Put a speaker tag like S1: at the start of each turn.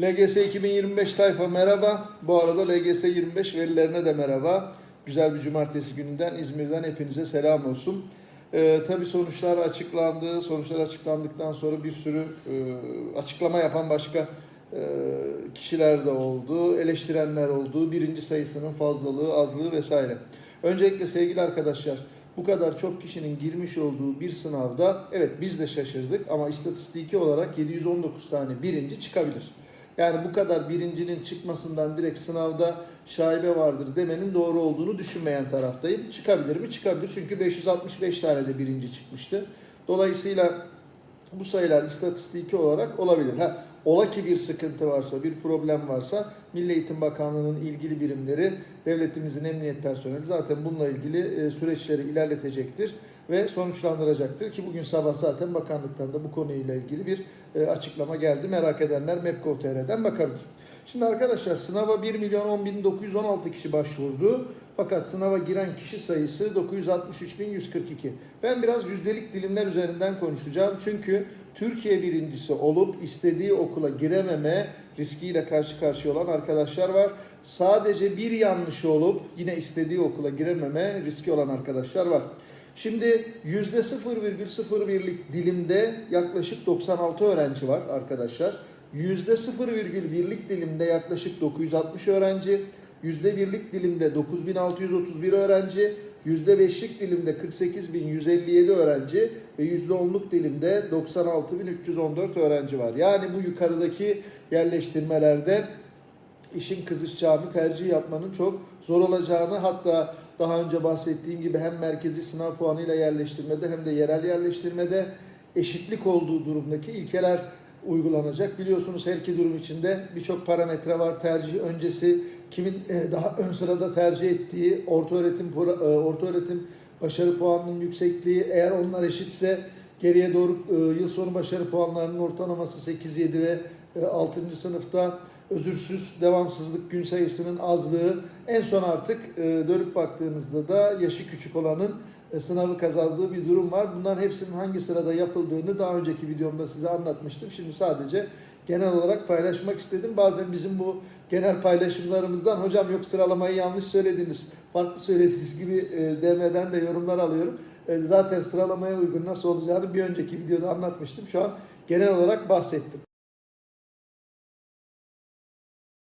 S1: LGS 2025 tayfa merhaba. Bu arada LGS 25 velilerine de merhaba. Güzel bir cumartesi gününden İzmir'den hepinize selam olsun. Ee, tabii sonuçlar açıklandı. Sonuçlar açıklandıktan sonra bir sürü e, açıklama yapan başka e, kişiler de oldu. Eleştirenler oldu. Birinci sayısının fazlalığı, azlığı vesaire. Öncelikle sevgili arkadaşlar bu kadar çok kişinin girmiş olduğu bir sınavda evet biz de şaşırdık ama istatistiki olarak 719 tane birinci çıkabilir. Yani bu kadar birincinin çıkmasından direkt sınavda şaibe vardır demenin doğru olduğunu düşünmeyen taraftayım. Çıkabilir mi? Çıkabilir. Çünkü 565 tane de birinci çıkmıştı. Dolayısıyla bu sayılar istatistiki olarak olabilir. Ha, ola ki bir sıkıntı varsa, bir problem varsa Milli Eğitim Bakanlığı'nın ilgili birimleri, devletimizin emniyet personeli zaten bununla ilgili e, süreçleri ilerletecektir ve sonuçlandıracaktır ki bugün sabah zaten bakanlıktan da bu konuyla ilgili bir e, açıklama geldi. Merak edenler Map.gov.tr'den bakabilir. Şimdi arkadaşlar sınava 1 milyon 10 bin 916 kişi başvurdu. Fakat sınava giren kişi sayısı 963 bin 142. Ben biraz yüzdelik dilimler üzerinden konuşacağım. Çünkü Türkiye birincisi olup istediği okula girememe riskiyle karşı karşıya olan arkadaşlar var. Sadece bir yanlışı olup yine istediği okula girememe riski olan arkadaşlar var. Şimdi %0,01'lik dilimde yaklaşık 96 öğrenci var arkadaşlar. %0,1'lik dilimde yaklaşık 960 öğrenci, %1'lik dilimde 9631 öğrenci, %5'lik dilimde 48157 öğrenci ve %10'luk dilimde 96314 öğrenci var. Yani bu yukarıdaki yerleştirmelerde işin kızışacağını, tercih yapmanın çok zor olacağını hatta daha önce bahsettiğim gibi hem merkezi sınav puanıyla yerleştirmede hem de yerel yerleştirmede eşitlik olduğu durumdaki ilkeler uygulanacak. Biliyorsunuz her iki durum içinde birçok parametre var. Tercih öncesi kimin e, daha ön sırada tercih ettiği, orta öğretim e, orta öğretim başarı puanının yüksekliği, eğer onlar eşitse geriye doğru e, yıl sonu başarı puanlarının ortalaması 8-7 ve 6. sınıfta özürsüz devamsızlık gün sayısının azlığı en son artık dönüp baktığınızda da yaşı küçük olanın sınavı kazandığı bir durum var. Bunların hepsinin hangi sırada yapıldığını daha önceki videomda size anlatmıştım. Şimdi sadece genel olarak paylaşmak istedim. Bazen bizim bu genel paylaşımlarımızdan hocam yok sıralamayı yanlış söylediniz, farklı söylediğiniz gibi e, DM'den de yorumlar alıyorum. E, Zaten sıralamaya uygun nasıl olacağını bir önceki videoda anlatmıştım. Şu an genel olarak bahsettim.